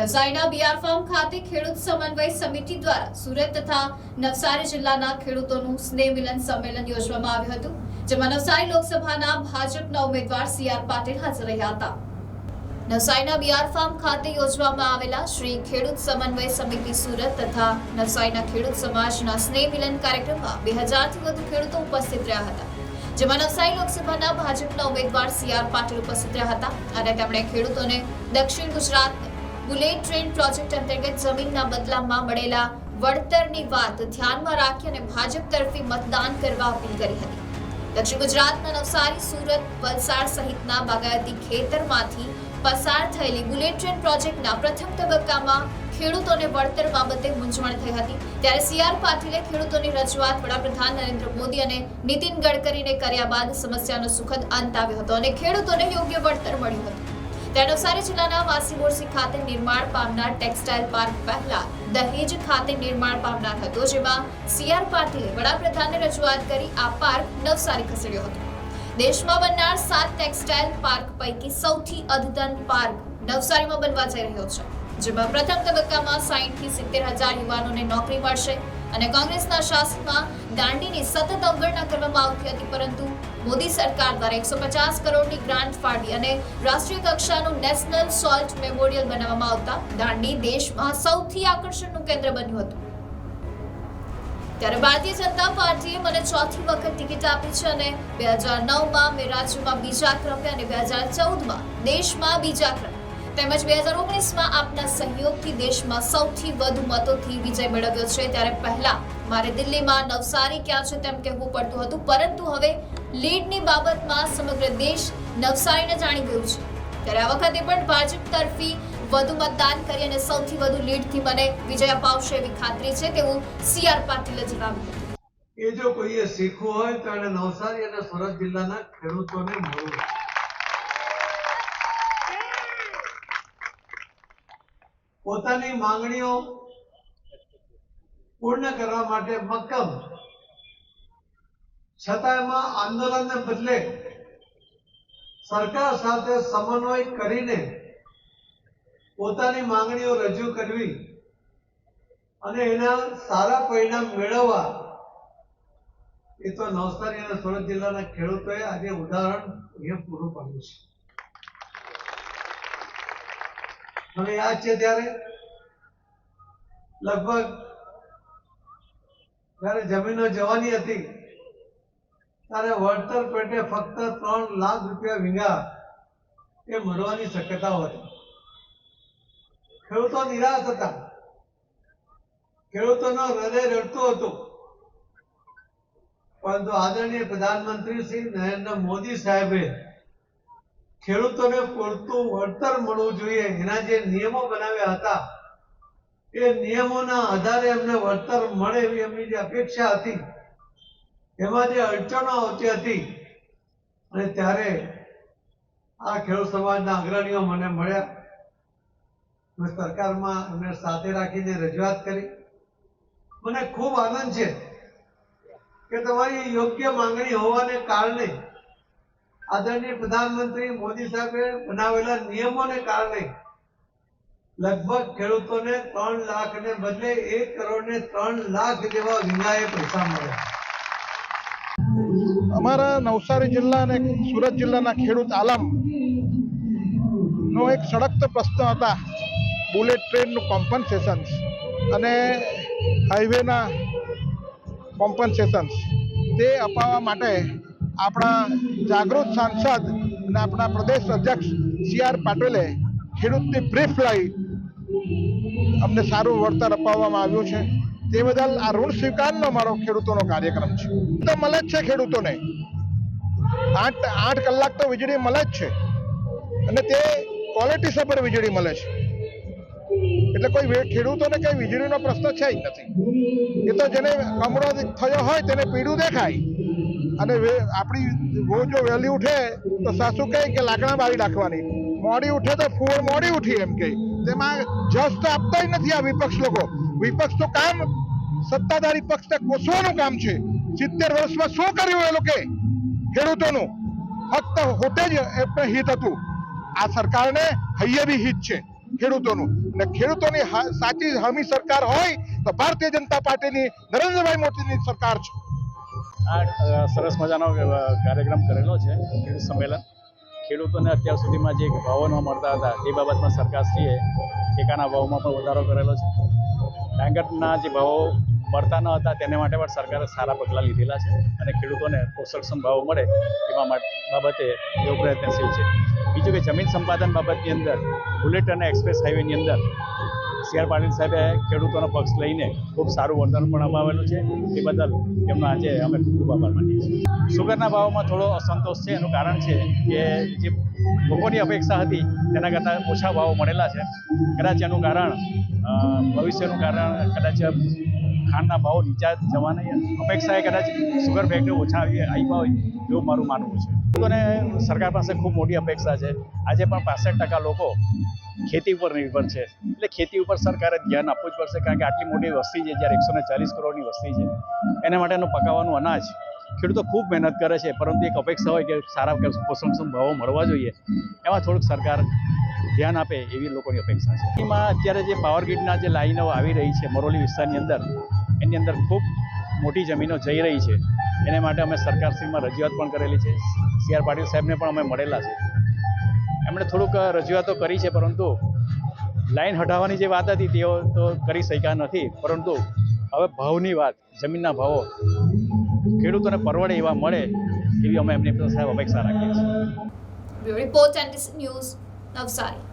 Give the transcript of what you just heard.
નવસારીના BR farm ખાતે ખેડૂત સમન્વય સમિતિ દ્વારા સુરત તથા નવસારી જિલ્લાના ખેડૂતોનું સ્નેહ મિલન સંમેલન યોજવામાં આવ્યું હતું, જેમાં નવસારી લોકસભાના ભાજપના ઉમેદવાર સી આર પાટીલ હાજર રહ્યા હતા. નવસારીના બીઆર ફાર્મ ખાતે યોજવામાં આવેલા શ્રી ખેડૂત સમન્વય સમિતિ સુરત તથા નવસારીના ખેડૂત સમાજના સ્નેહ મિલન કાર્યક્રમમાં બે હજારથી વધુ ખેડૂતો ઉપસ્થિત રહ્યા હતા, જેમાં નવસારી લોકસભાના ભાજપના ઉમેદવાર સી આર પાટીલ ઉપસ્થિત રહ્યા હતા અને તેમણે ખેડૂતોને દક્ષિણ ગુજરાત બુલેટ ટ્રેન પ્રોજેક્ટ અંતર્ગત જમીનના બદલામાં મળેલા વળતરની વાત ધ્યાનમાં રાખી અને ભાજપ તરફી મતદાન કરવા અપીલ કરી હતી. દક્ષિણ ગુજરાતના નવસારી, સુરત, વલસાડ સહિતના બાગાયતી ખેતરમાંથી પસાર થયેલી બુલેટ ટ્રેન પ્રોજેક્ટના પ્રથમ તબક્કામાં ખેડૂતોને વળતર બાબતે મૂંઝવણ થઈ હતી. ત્યારે સીઆર પાટીલે ખેડૂતોની રજૂઆત વડાપ્રધાન નરેન્દ્ર મોદી અને નીતિન ગડકરીને કર્યા બાદ સમસ્યાનો સુખદ અંત આવ્યો હતો અને ખેડૂતોને યોગ્ય વળતર મળ્યું હતું. નવસારી જિલ્લાના વાસીબોરસી ખાતે નિર્માણ પામનાર ટેક્સટાઇલ પાર્ક પહેલા દહેજ ખાતે નિર્માણ પામનાર હતો, જેમાં સીઆર પાટીલે વડાપ્રધાનને રજૂઆત કરી આ પાર્ક નવસારી ખસેડ્યો હતો. દેશમાં બનનાર સાત ટેક્સટાઇલ પાર્ક પૈકી સૌથી અદ્યતન પાર્ક નવસારીમાં બનવા જઈ રહ્યો છે. જેમાં પ્રથમ તબક્કામાં સાઈઠથી સિત્તેર હજાર યુવાનોને નોકરી મળશે અને કોંગ્રેસના શાસનમાં દાંડીની સતત અવગણના કરવામાં આવતી હતી, પરંતુ મોદી સરકાર દ્વારા એકસો પચાસ કરોડની ગ્રાન્ટ ફાળવી અને રાષ્ટ્રીય કક્ષાનું નેશનલ સોલ્ટ મેમોરિયલ બનાવવામાં આવતા દાંડી દેશમાં સૌથી આકર્ષણનું કેન્દ્ર બન્યું હતું. ત્યારે ભારતીય જનતા પાર્ટીએ મને ચોથી વખત ટિકિટ આપી છે અને બે હજાર નવમાં મેં રાજ્યમાં બીજા ક્રમે અને બે હજાર ચૌદમાં દેશમાં બીજા ક્રમે. તેમજ બે હજાર ઓગણીસમાં આપના સહયોગથી દેશમાં સૌથી વધુ મતોથી વિજય મેળવ્યો છે. ત્યારે પહેલા મારે દિલ્હીમાં નવસારી ક્યાં છે તેમ કહેવું પડતું હતું, પરંતુ હવે લીડની બાબતમાં સમગ્ર દેશ નવસારીને જાણી ગયું છે. ત્યારે આ વખતે પણ ભાજપ તરફી વધુ મતદાન કરી અને સૌથી વધુ લીડથી મને વિજય અપાવશે એવી ખાતરી છે તેવું સી આર પાટીલે જણાવ્યું. એ જો કોઈએ શીખવું હોય તો એને નવસારી અને સુરત જિલ્લાના ખેડૂતોને મળવું પોતાની માંગણીઓ પૂર્ણ કરવા માટે મક્કમ. છતાં એમાં આંદોલનને બદલે સરકાર સાથે સમન્વય કરીને પોતાની માંગણીઓ રજૂ કરવી અને એના સારા પરિણામ મેળવવા, એ તો નવસારી અને સુરત જિલ્લાના ખેડૂતોએ આજે ઉદાહરણ અહીંયા પૂરું પાડ્યું છે. મને યાદ છે ત્યારે? લગભગ જ્યારે જમીનો જવાની હતી, ત્યારે વળતર પેટે ફક્ત ત્રણ લાખ રૂપિયા વીંગા એ મળવાની શક્યતાઓ હતી ખેડૂતો નિરાશ હતા. ખેડૂતોનો હૃદય રડતું હતું. પરંતુ આદરણીય પ્રધાનમંત્રી શ્રી નરેન્દ્ર મોદી સાહેબે ખેડૂતોને પૂરતું વળતર મળવું જોઈએ. એના જે નિયમો બનાવ્યા હતા, એ નિયમોના આધારે એમને વળતર મળે એવી એમની જે અપેક્ષા હતી. એમાં જે અડચણો આવતી હતી, અને ત્યારે આ ખેડૂત સમાજના અગ્રણીઓ મને મળ્યા. સરકારમાં એમને સાથે રાખીને રજૂઆત કરી. મને ખૂબ આનંદ છે કે તમારી યોગ્ય માંગણી હોવાને કારણે આદરણીય પ્રધાનમંત્રી મોદી સાહેબે બનાવેલા નિયમોને કારણે લગભગ ખેડૂતોને ત્રણ લાખ ને બદલે એક કરોડ ને ત્રણ લાખ જેવા વીઘાએ પૈસા મળ્યા. અમારા નવસારી જિલ્લા અને સુરત જિલ્લાના ખેડૂત આલમ નો એક સળગતો પ્રશ્ન હતા બુલેટ ટ્રેનનું કોમ્પન્સેશન્સ અને હાઈવેના કોમ્પન્સેશન્સ તે અપાવવા માટે આપણા જાગૃત સાંસદ અને આપણા પ્રદેશ અધ્યક્ષ સી આર પાટીલે ખેડૂતની બ્રીફ લઈ અમને સારું વળતર અપાવવામાં આવ્યું છે. તે બદલ આ ઋણ સ્વીકારનો મારો ખેડૂતોનો કાર્યક્રમ છે. તો મળે જ છે ખેડૂતોને. આઠ આઠ કલાક તો વીજળી મળે જ છે. અને તે ક્વોલિટી સભર વીજળી મળે છે. એટલે કોઈ ખેડૂતોને કઈ વીજળીનો પ્રશ્ન છે જ નથી. એ તો જેને કમળો થયો હોય તેને પીળું દેખાય. અને આપણી જો વહેલી ઉઠે તો સાસુ કહે કે લાકડા બાળી નાખવાની. મોડી ઉઠે તો ફૂળ મોડી ઉઠી એમ કહે. તેમાં જસ તો આપતા નથી આ વિપક્ષ લોકો. વિપક્ષ તો કામ સત્તાધારી પક્ષને કોસવાનું કામ છે. સિત્તેર વર્ષમાં શું કર્યું એ લોકોએ ખેડૂતોનું. ફક્ત હોતે જ એમને હિત હતું. આ સરકારને હૈયે બી હિત છે, ખેડૂતોનું. અને ખેડૂતોની સાચી હમી સરકાર હોય તો ભારતીય જનતા પાર્ટીની નરેન્દ્રભાઈ મોદીની સરકાર છે. આ સરસ મજાનો કાર્યક્રમ કરેલો છે, ખેડૂત સંમેલન. ખેડૂતોને અત્યાર સુધીમાં જે ભાવો ન મળતા હતા, તે બાબતમાં સરકારશ્રીએ ટેકાના ભાવમાં પણ વધારો કરેલો છે. ડાંગરના જે ભાવો મળતા ન હતા, તેને માટે પણ સરકારે સારા પગલાં લીધેલા છે અને ખેડૂતોને પોષણક્ષમ ભાવો મળે એવા બાબતે એવો પ્રયત્નશીલ છે. બીજું કે જમીન સંપાદન બાબતની અંદર બુલેટ અને એક્સપ્રેસ હાઈવેની અંદર સી આર પાટીલ સાહેબે ખેડૂતોનો પક્ષ લઈને ખૂબ સારું વર્તન પણ અપાવેલું છે. એ બદલ એમનો આજે અમે ખૂબ આભાર માનીએ છીએ. સુગરના ભાવમાં થોડો અસંતોષ છે, એનું કારણ છે કે જે લોકોની અપેક્ષા હતી, તેના કરતાં ઓછા ભાવો મળેલા છે. કદાચ એનું કારણ ભવિષ્યનું કારણ, કદાચ ખાંડના ભાવ નીચા જવાની અપેક્ષાએ કદાચ સુગર ફેક્ટરી ઓછા આવી આવ્યા હોય એવું મારું માનવું છે. ખેડૂતોને સરકાર પાસે ખૂબ મોટી અપેક્ષા છે. આજે પણ પાસઠ ટકા લોકો ખેતી ઉપર નિર્ભર છે. એટલે ખેતી ઉપર સરકારે ધ્યાન આપવું જ પડશે, કારણ કે આટલી મોટી વસ્તી છે, જ્યારે એકસો ને ચાલીસ કરોડની વસ્તી છે. એના માટેનું પકાવવાનું અનાજ ખેડૂતો ખૂબ મહેનત કરે છે, પરંતુ એક અપેક્ષા હોય કે સારા પોષણક્ષમ ભાવો મળવા જોઈએ. એમાં થોડુંક સરકાર ધ્યાન આપે એવી લોકોની અપેક્ષા છે. એમાં અત્યારે જે પાવર ગ્રીડના જે લાઈનો આવી રહી છે, મરોલી વિસ્તારની અંદર, એની અંદર ખૂબ મોટી જમીનો જઈ રહી છે. એને માટે અમે સરકારશ્રીમાં રજૂઆત પણ કરેલી છે. સી આર પાટીલ સાહેબને પણ અમે મળેલા છે. એમણે થોડુંક રજૂઆતો કરી છે, પરંતુ લાઈન હટાવવાની જે વાત હતી તેઓ તો કરી શક્યા નથી. પરંતુ હવે ભાવની વાત, જમીનના ભાવો, ખેડૂતોને પરવડે એવા મળે એવી અમે એમની સાહેબ અપેક્ષા રાખીએ છીએ. Report and news Navsari.